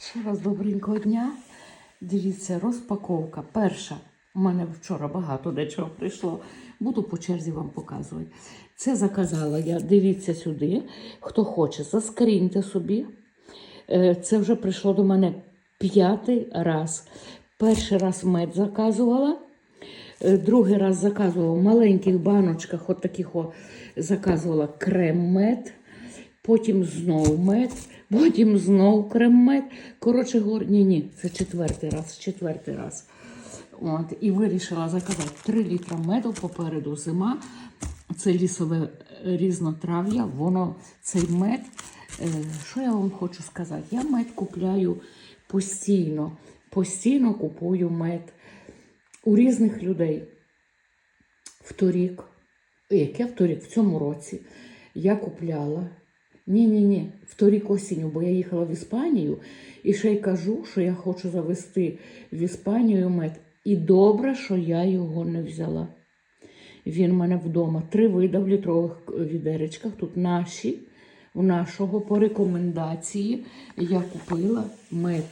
Ще раз добренького дня. Дивіться, розпаковка. Перша. У мене вчора багато дечого прийшло. Буду по черзі вам показувати. Це заказала я. Дивіться сюди. Хто хоче, заскріньте собі. Е, Це вже прийшло до мене п'ятий раз. Перший раз мед заказувала. Е, Другий раз заказувала в маленьких баночках, от таких о, заказувала крем-мед, потім знову мед, потім знову крем-мед. Коротше говоря, ні, ні, це четвертий раз, четвертий раз. От, і вирішила заказати 3 літра меду попереду зима. Це лісове е, різнотрав'я, воно цей мед. е, Що я вам хочу сказати? Я мед купляю постійно. Постійно купую мед у різних людей. Вторік, яке вторік? В цьому році я купляла. Ні, ні, ні, вторік осінню, бо я їхала в Іспанію і ще й кажу, що я хочу завести в Іспанію мед. І добре, що я його не взяла. Він в мене вдома. Три вида в літрових відеречках. Тут наші, у нашого по рекомендації я купила мед.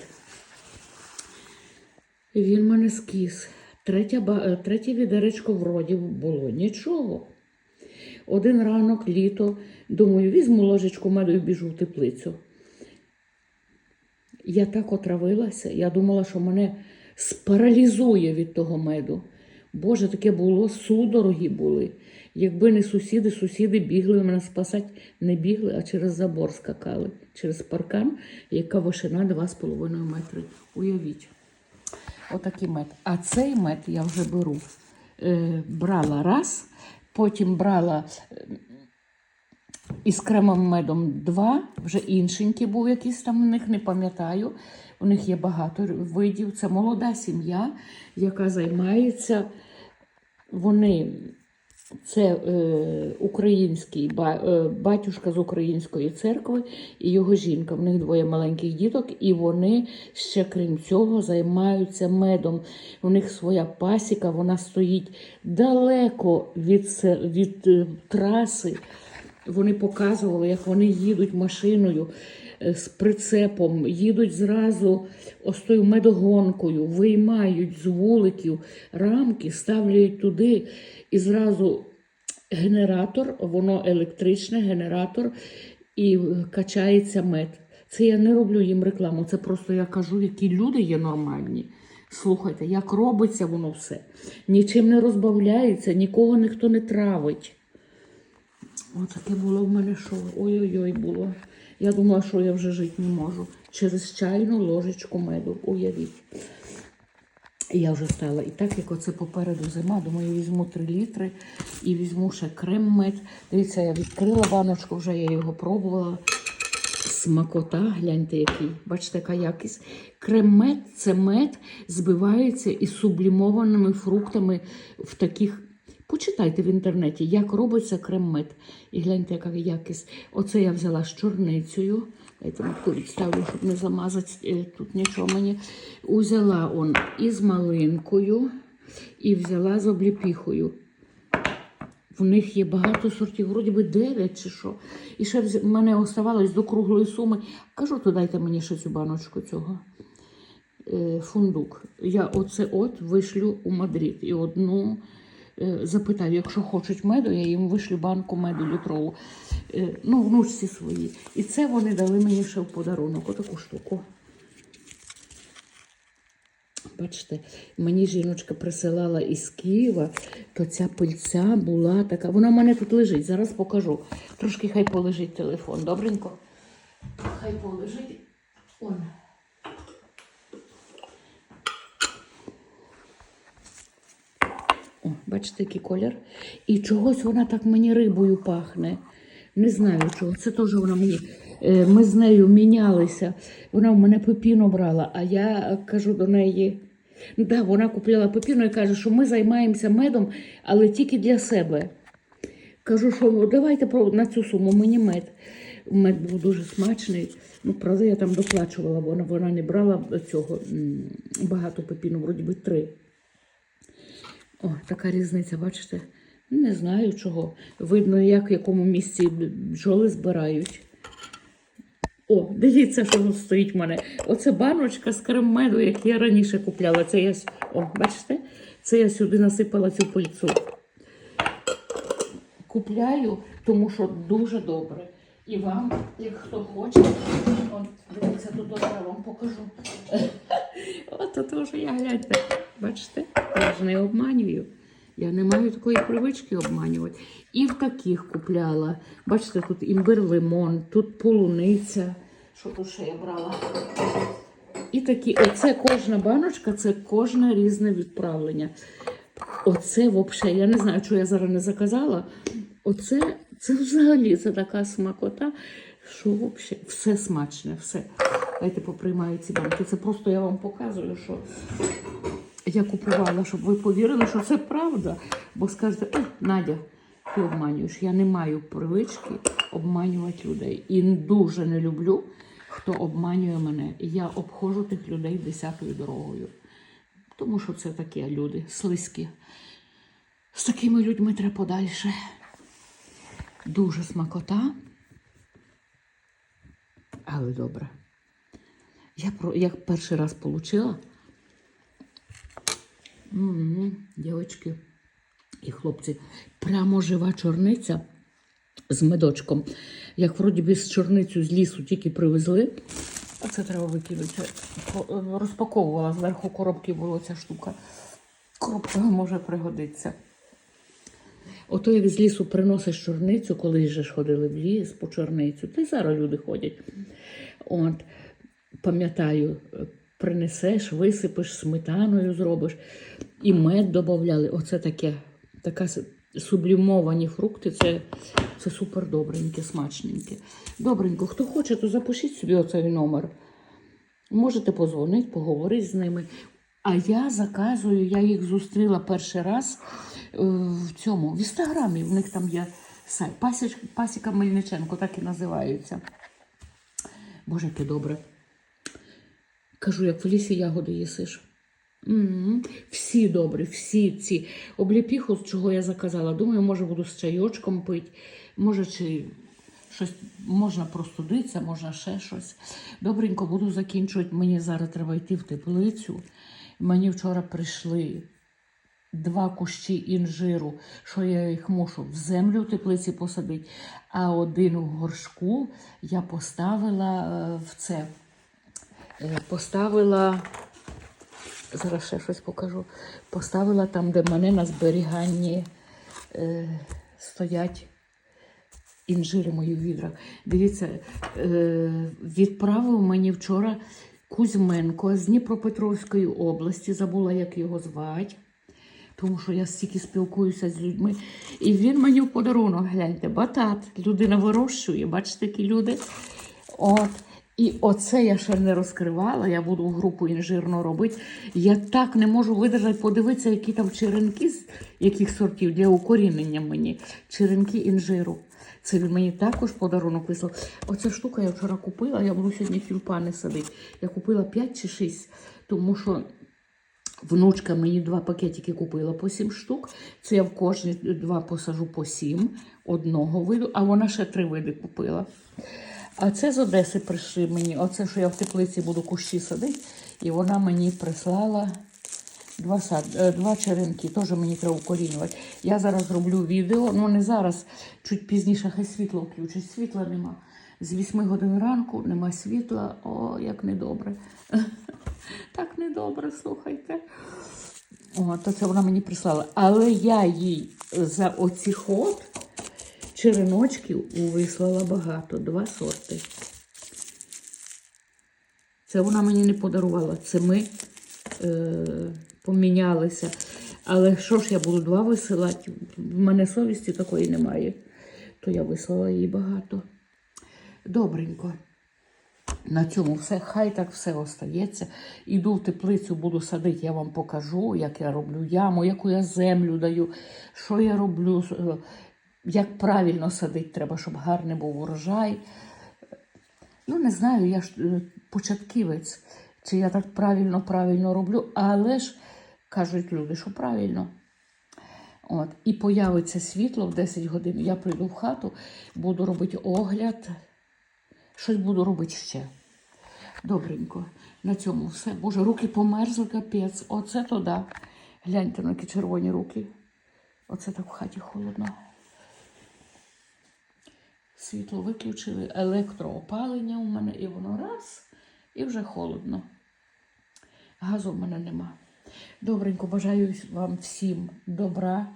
Він в мене скіс. Третя, е, третє відеречко вроді було нічого. Один ранок, літо, думаю, візьму ложечку меду і біжу в теплицю. Я так отравилася, я думала, що мене спаралізує від того меду. Боже, таке було, судороги були. Якби не сусіди, сусіди бігли мене спасати, не бігли, а через забор скакали, через паркан, яка вишина 2,5 метри. Уявіть. Отакий мед. А цей мед я вже беру. Е, брала раз, потім брала е, із кремом медом два, вже іншенький був якийсь там у них, не пам'ятаю. У них є багато видів. Це молода сім'я, яка займається. Вони це е, український е, батюшка з української церкви і його жінка. В них двоє маленьких діток, і вони ще крім цього займаються медом. У них своя пасіка, вона стоїть далеко від, від е, траси. Вони показували, як вони їдуть машиною е, з прицепом, їдуть зразу ось тою медогонкою, виймають з вуликів рамки, ставляють туди і зразу генератор, воно електричне, генератор, і качається мед. Це я не роблю їм рекламу, це просто я кажу, які люди є нормальні. Слухайте, як робиться воно все. Нічим не розбавляється, нікого ніхто не травить. Отаке було в мене шоу. Ой-ой-ой було. Я думала, що я вже жити не можу. Через чайну ложечку меду. Уявіть. Я вже стала. І так як оце попереду зима, думаю, візьму 3 літри і візьму ще крем-мед. Дивіться, я відкрила баночку, вже я його пробувала. Смакота, гляньте, який. Бачите, яка якість. Крем-мед це мед збивається із сублімованими фруктами в таких. Почитайте в інтернеті, як робиться крем-мед. І гляньте, яка якість. Оце я взяла з чорницею. Матку відставлю, щоб не замазати е, тут нічого мені. Узяла он із малинкою і взяла з обліпіхою. В них є багато сортів, вроді би 9 чи що. І ще в мене оставалось до круглої суми. Кажу, то дайте мені ще цю баночку цього. Е, фундук. Я оце от вишлю у Мадрид. І одну е, запитаю, якщо хочуть меду, я їм вишлю банку меду літрову. Е, ну, внучці свої. І це вони дали мені ще в подарунок, отаку штуку. Бачите, мені жіночка присилала із Києва, то ця пильця була така. Вона в мене тут лежить. Зараз покажу. Трошки хай полежить телефон. Добренько. Хай полежить. Он. О, бачите, який колір. І чогось вона так мені рибою пахне. Не знаю чого. Це теж вона мені. е, Ми з нею мінялися. Вона в мене пепіно брала, а я кажу до неї. Да, вона купляла пепіно і каже, що ми займаємося медом, але тільки для себе. Кажу, що давайте на цю суму мені мед. Мед був дуже смачний. Ну, правда, я там доплачувала, бо вона, вона не брала цього багато пепіну, вроді би три. О, така різниця, бачите? Не знаю чого. Видно, як в якому місці бджоли збирають. О, дивіться, що тут стоїть в мене. Оце баночка з кремеду, яку я раніше купляла. Це я, о, бачите? Це я сюди насипала цю пильцу. Купляю, тому що дуже добре. І вам, як хто хоче, дивіться, тут я вам покажу. От то що я гляньте. Бачите, я ж не обманюю. Я не маю такої привички обманювати. І в таких купляла. Бачите, тут імбир лимон, тут полуниця. Що тут ще я брала? І такі, оце кожна баночка, це кожне різне відправлення. Оце взагалі, я не знаю, що я зараз не заказала. Оце це взагалі це така смакота, що взагалі все смачне, все. Дайте поприймаю ці банки. Це просто я вам показую, що я купувала, щоб ви повірили, що це правда. Бо скажете, ой, Надя, ти обманюєш. Я не маю привички обманювати людей. І дуже не люблю, хто обманює мене. Я обходжу тих людей десятою дорогою. Тому що це такі люди слизькі. З такими людьми треба подальше. Дуже смакота. Але добре. Я, про, я перший раз отримала. М, Дівчатки і хлопці, прямо жива чорниця з медочком. Як вроді би з чорницю з лісу тільки привезли. А це треба викинути. Розпаковувала зверху коробки була ця штука. Коробка може пригодиться. Ото як з лісу приносиш чорницю, коли ж ходили в ліс по чорницю, та й зараз люди ходять. От, пам'ятаю, е, принесеш, висипеш, сметаною зробиш, і мед додавали. Оце таке, така сублімовані фрукти, це, це супер добреньке, смачненьке. Добренько, хто хоче, то запишіть собі оцей номер. Можете позвонити, поговорити з ними. А я заказую, я їх зустріла перший раз е, в цьому, в інстаграмі. В них там є сайт. Пасіка Мельниченко, так і називаються. Боже, яке добре. Кажу, як в лісі ягоди їсиш. М, Всі добрі, всі ці. Обліпіху, з чого я заказала. Думаю, може буду з чайочком пити, може, чи щось можна простудитися, можна ще щось. Добренько буду закінчувати. Мені зараз треба йти в теплицю. Мені вчора прийшли два кущі інжиру, що я їх мушу в землю в теплиці посадити, а один у горшку я поставила е, в це. Е, Поставила, зараз ще щось покажу. Поставила там, де в мене на зберіганні е, стоять інжири мої в відрах. Дивіться, е, відправив мені вчора Кузьменко з Дніпропетровської області, забула, як його звати. Тому що я стільки спілкуюся з людьми. І він мені в подарунок, гляньте, батат. Людина вирощує, бачите, такі люди. От. І оце я ще не розкривала, я буду групу інжирно робити. Я так не можу видержати, подивитися, які там черенки, з яких сортів для укорінення мені. Черенки інжиру. Це він мені також подарунок вислав. Оця штука я вчора купила, я буду сьогодні тюльпани садити. Я купила 5 чи 6, тому що Внучка мені два пакетики купила по 7 штук. Це я в кожні два посажу по 7 одного виду, а вона ще три види купила. А це з Одеси прийшли мені. Оце, що я в теплиці буду кущі садити. І вона мені прислала два, сад, е, два черенки. Теж мені треба укорінювати. Я зараз зроблю відео, ну не зараз, чуть пізніше, хай світло включить. Світла нема. З 8 годин ранку нема світла. О, як недобре. Так недобре, слухайте. О, то це вона мені прислала. Але я їй за оці ход череночків вислала багато, два сорти. Це вона мені не подарувала. Це ми е, помінялися. Але що ж я буду два висилати? В мене совісті такої немає. То я вислала їй багато. Добренько. На цьому все, хай так все остається. Іду в теплицю, буду садити, я вам покажу, як я роблю яму, яку я землю даю, що я роблю, е, як правильно садити треба, щоб гарний був урожай. Ну, не знаю, я ж е, початківець, чи я так правильно, правильно роблю, але ж кажуть люди, що правильно. От, і появиться світло в 10 годин. Я прийду в хату, буду робити огляд Щось буду робити ще. Добренько. На цьому все. Боже, руки померзли, капець. Оце то да. Гляньте на які червоні руки. Оце так в хаті холодно. Світло виключили, електроопалення у мене, і воно раз, і вже холодно. Газу в мене нема. Добренько, бажаю вам всім добра,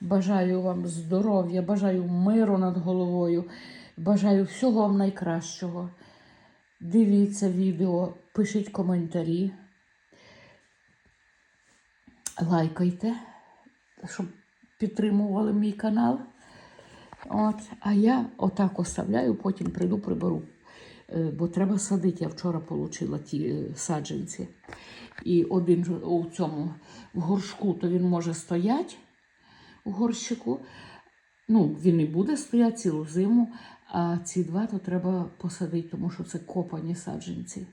бажаю вам здоров'я, бажаю миру над головою, бажаю всього вам найкращого. Дивіться відео, пишіть коментарі, лайкайте, щоб підтримували мій канал. От, а я отак оставляю, потім прийду приберу. Е, Бо треба садити. Я вчора отримала ті е, саджанці. І один у цьому в горшку, то він може стояти у горщику. Ну, він і буде стояти цілу зиму, а ці два то треба посадити, тому що це копані саджанці.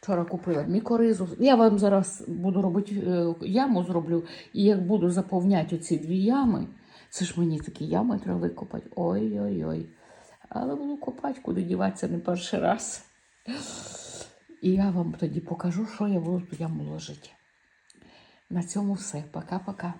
Вчора купила мікоризу. Я вам зараз буду робити е, яму зроблю, і як буду заповняти оці дві ями, це ж мені такі ями треба викопати. Ой-ой-ой. Але буду копати, куди діватися не перший раз. І я вам тоді покажу, що я буду ту яму ложити. На цьому все. Пока-пока.